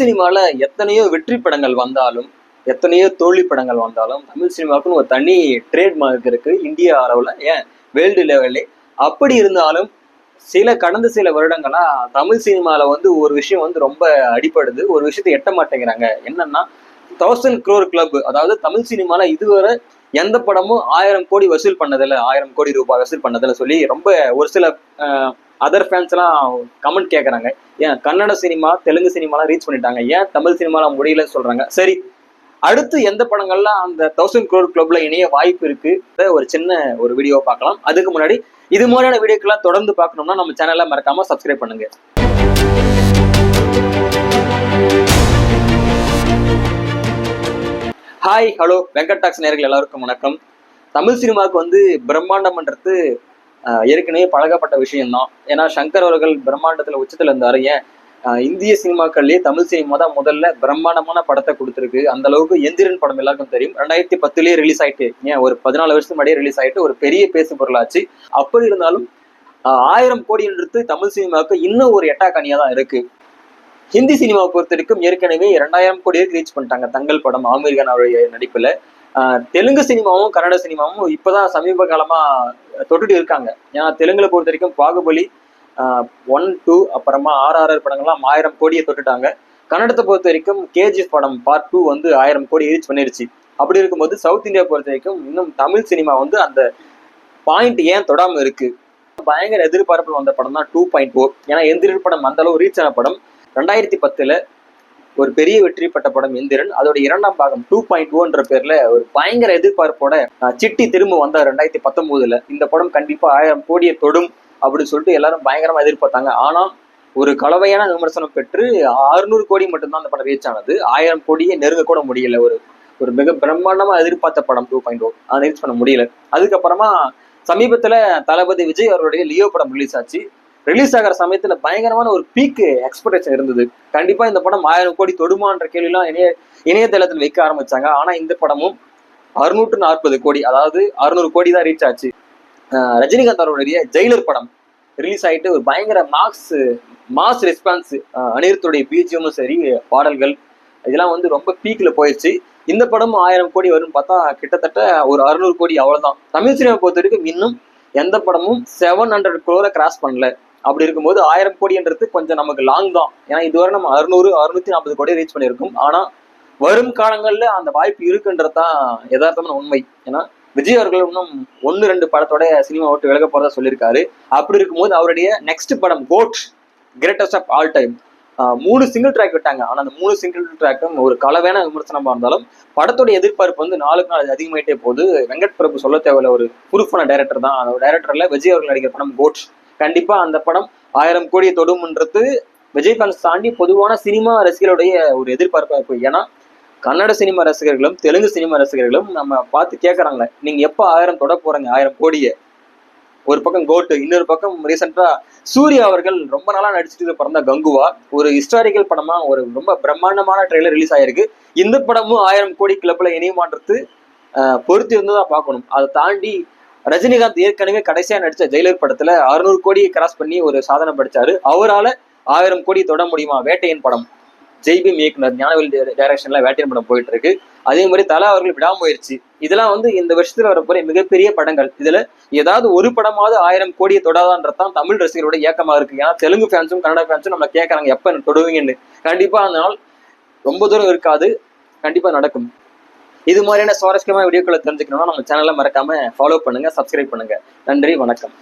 சினிமால எத்தனையோ வெற்றி படங்கள் வந்தாலும் எத்தனையோ தோல்வி படங்கள் வந்தாலும் தமிழ் சினிமாவுக்குன்னு ஒரு தனி ட்ரேட்மார்க் இருக்கு. இந்தியா அளவுல ஏன்? வேர்ல்டு லெவல்லே அப்படி இருந்தாலும் சில கடந்த சில வருடங்களா தமிழ் சினிமால வந்து ஒரு விஷயம் வந்து ரொம்ப அடிப்படுது ஒரு விஷயத்தை எட்ட மாட்டேங்கிறாங்க. என்னன்னா தௌசண்ட் குரோர் கிளப் அதாவது தமிழ் சினிமால இதுவரை எந்த படமும் ஆயிரம் கோடி வசூல் பண்ணதில்லை. ஆயிரம் கோடி ரூபாய் வசூல் பண்ணதில்லை சொல்லி ரொம்ப ஒரு சில அதர் ஃபேன்ஸ் எல்லாம் கமெண்ட் கேட்குறாங்க ஏன் கன்னட சினிமா தெலுங்கு சினிமாலாம் ரீச் பண்ணிட்டாங்க. ஏன் தமிழ் சினிமாலாம் முடியலன்னு சொல்கிறாங்க சரி அடுத்து எந்த படங்கள்லாம் அந்த தௌசண்ட் குரோர் கிளப்ல இணைய வாய்ப்பு இருக்கு? ஒரு சின்ன ஒரு வீடியோ பார்க்கலாம். அதுக்கு முன்னாடி இது மாதிரியான வீடியோக்கெல்லாம் தொடர்ந்து பார்க்கணும்னா நம்ம சேனலை மறக்காம சப்ஸ்கிரைப் பண்ணுங்க. ஹாய் ஹலோ வெங்கட் டாக்ஸ் நேர்கள் எல்லாருக்கும் வணக்கம். தமிழ் சினிமாவுக்கு வந்து பிரம்மாண்டம்ன்றது ஏற்கனவே பழகப்பட்ட விஷயம்தான். ஏன்னா சங்கர் அவர்கள் பிரம்மாண்டத்துல உச்சத்துல இருந்தாரு. ஏன்? இந்திய சினிமாக்கள்லயே தமிழ் சினிமா தான் முதல்ல பிரம்மாண்டமான படத்தை கொடுத்துருக்கு. அந்த அளவுக்கு எந்திரன் படம் எல்லாருக்கும் தெரியும். ரெண்டாயிரத்தி பத்துலயே ரிலீஸ் ஆயிட்டு ஏன்? ஒரு பதினாலு வருஷத்துக்கு முன்னாடியே ரிலீஸ் ஆயிட்டு ஒரு பெரிய பேசு பொருளாச்சு. அப்படி இருந்தாலும் ஆஹ், ஆயிரம் கோடின்றது தமிழ் சினிமாவுக்கு இன்னும் ஒரு எட்டாக்கனியா தான் இருக்கு. ஹிந்தி சினிமாவை பொறுத்த வரைக்கும் ஏற்கனவே இரண்டாயிரம் கோடி ரீச் பண்ணிட்டாங்க தங்கள் படம் ஆமீர் கான் அவருடைய நடிப்புல. தெலுங்கு சினிமாவும் கன்னட சினிமாவும் இப்போதான் சமீப காலமாக தொட்டுட்டு இருக்காங்க. ஏன்னா தெலுங்குல பொறுத்த வரைக்கும் பாகுபலி ஒன் டூ அப்புறமா ஆர்ஆர்ஆர் படங்கள்லாம் ஆயிரம் கோடியை தொட்டுட்டாங்க. கன்னடத்தை பொறுத்த வரைக்கும் கேஜிஎஃப் படம் பார்ட் டூ வந்து ஆயிரம் கோடி ரீச் பண்ணிருச்சு. அப்படி இருக்கும்போது சவுத் இந்தியா பொறுத்த வரைக்கும் இன்னும் தமிழ் சினிமா வந்து அந்த பாயிண்ட் ஏன் தொடாமல் இருக்கு? பயங்கர எதிர்பார்ப்பில் வந்த படம் தான் டூ பாயிண்ட் ஃபோர் oh. ஏன்னா எந்திரன் படம் அந்த அளவு ரீச் ஆன படம். ரெண்டாயிரத்தி பத்தில் ஒரு பெரிய வெற்றி பெற்ற படம் எந்திரன் அதோட இரண்டாம் பாகம் டூ பாயிண்ட் ஓன்ற பேர்ல ஒரு பயங்கர எதிர்பார்ப்போட சிட்டி திரும்ப வந்தார் ரெண்டாயிரத்தி பத்தொன்பதுல. இந்த படம் கண்டிப்பா ஆயிரம் கோடியை தொடும் அப்படின்னு சொல்லிட்டு எல்லாரும் பயங்கரமா எதிர்பார்த்தாங்க. ஆனா ஒரு கலவையான விமர்சனம் பெற்று அறுநூறு கோடி மட்டும்தான் அந்த படம் ரீச் ஆனது. ஆயிரம் கோடியை நெருங்க கூட முடியல. ஒரு ஒரு மிக பிரம்மாண்டமா எதிர்பார்த்த படம் டூ பாயிண்ட் ஓ அதை ரீச் பண்ண முடியல. அதுக்கப்புறமா சமீபத்துல தளபதி விஜய் அவருடைய லியோ படம் ரிலீஸ் ஆச்சு. ரிலீஸ் ஆகிற சமயத்துல பயங்கரமான ஒரு பீக் எக்ஸ்பெக்டேஷன் இருந்தது. கண்டிப்பா இந்த படம் ஆயிரம் கோடி தொடுமான்ற கேள்விலாம் இணைய இணையதளத்தில் வைக்க ஆரம்பிச்சாங்க. ஆனா இந்த படமும் அறுநூற்று நாற்பது கோடி அதாவது அறுநூறு கோடி தான் ரீச் ஆச்சு. ரஜினிகாந்த் அவருடைய ஜெயிலர் படம் ரிலீஸ் ஆகிட்டு ஒரு பயங்கர மார்க்ஸ் மாஸ் ரெஸ்பான்ஸ் அனிருத்துடைய பிஜிஎம்மும் சரி பாடல்கள் இதெல்லாம் வந்து ரொம்ப பீக்ல போயிடுச்சு இந்த படமும் ஆயிரம் கோடி வரும்னு பார்த்தா கிட்டத்தட்ட ஒரு அறுநூறு கோடி அவ்வளவுதான். தமிழ் சினிமா பொறுத்த வரைக்கும் இன்னும் எந்த படமும் செவன் ஹண்ட்ரட் குரோரை கிராஸ் பண்ணல. அப்படி இருக்கும்போது ஆயிரம் கோடின்றது கொஞ்சம் நமக்கு லாங் தான். ஏன்னா இதுவரை நம்ம அறுநூறு அறுநூத்தி நாற்பது கோடி ரீச் பண்ணியிருக்கோம். ஆனா வரும் காலங்கள்ல அந்த வாய்ப்பு இருக்குன்றது தான் யதார்த்தமான உண்மை. ஏன்னா விஜய் அவர்கள் இன்னும் ஒன்னு ரெண்டு படத்தோட சினிமா விட்டு விலக போறதா சொல்லியிருக்காரு. அப்படி இருக்கும்போது அவருடைய நெக்ஸ்ட் படம் GOAT greatest of all time மூணு சிங்கிள் ட்ராக் விட்டாங்க. ஆனா அந்த மூணு சிங்கிள் ட்ராக்கும் ஒரு கலவையான விமர்சனமா இருந்தாலும் படத்தோட எதிர்பார்ப்பு வந்து நாளுக்கு நாள் அதிகமாயிட்டே போகுது. வெங்கட் பிரபு சொல்ல தேவையில்ல ஒரு ப்ரூஃபான டைரக்டர் தான். அந்த டைரக்டர்ல விஜய் அவர்கள் நடிக்கிற படம் கோட் கண்டிப்பா அந்த படம் ஆயிரம் கோடியை தொடும்ன்றது விஜயகாந்த் தாண்டி பொதுவான சினிமா ரசிகர்களுடைய ஒரு எதிர்பார்ப்பா இருக்கும் ஏன்னா கன்னட சினிமா ரசிகர்களும் தெலுங்கு சினிமா ரசிகர்களும் நம்ம பார்த்து கேட்கறாங்களே நீங்க எப்ப ஆயிரம் தொட போறீங்க? ஆயிரம் கோடியை? ஒரு பக்கம் கோட்டு இன்னொரு பக்கம் ரீசெண்டா சூர்யா அவர்கள் ரொம்ப நாளா நடிச்சுட்டு பிறந்த கங்குவா. ஒரு ஹிஸ்டாரிக்கல் படமா ஒரு ரொம்ப பிரம்மாண்டமான ட்ரெய்லர் ரிலீஸ் ஆயிருக்கு. இந்த படமும் ஆயிரம் கோடி கிளப்ல இணையமான்றது ஆஹ், பொறுத்து இருந்து பார்க்கணும். அதை தாண்டி ரஜினிகாந்த் ஏற்கனவே கடைசியா நடிச்ச ஜெயிலர் படத்துல அறுநூறு கோடியை கிராஸ் பண்ணி ஒரு சாதனை படிச்சாரு. அவரால ஆயிரம் கோடி தொட முடியுமா? வேட்டையின் படம். ஜெய்பிம் இயக்குனர் ஞானவேல் டைரக்ஷன்ல வேட்டையின் படம் போயிட்டு இருக்கு அதே மாதிரி தலா அவர்கள் விடாமுயற்சி. இதெல்லாம் வந்து இந்த வருஷத்துல வரப்போற மிகப்பெரிய படங்கள். இதுல ஏதாவது ஒரு படமாவது ஆயிரம் கோடியை தொடாதான்றதான் தமிழ் ரசிகர்களோட ஏக்கமா இருக்கு. ஏன்னா தெலுங்கு ஃபேன்ஸும் கன்னட ஃபேன்ஸும் நம்ம கேட்கறாங்க எப்ப தொடுவீங்கன்னு. கண்டிப்பா அந்த நாள் ரொம்ப தூரம் இருக்காது. கண்டிப்பா நடக்கும். இது மாதிரியான சுவாரஸ்யமான வீடியோக்களை தெரிஞ்சுக்கணும்னா நம்ம சேனலை மறக்காம ஃபாலோ பண்ணுங்க சப்ஸ்கிரைப் பண்ணுங்க. நன்றி வணக்கம்.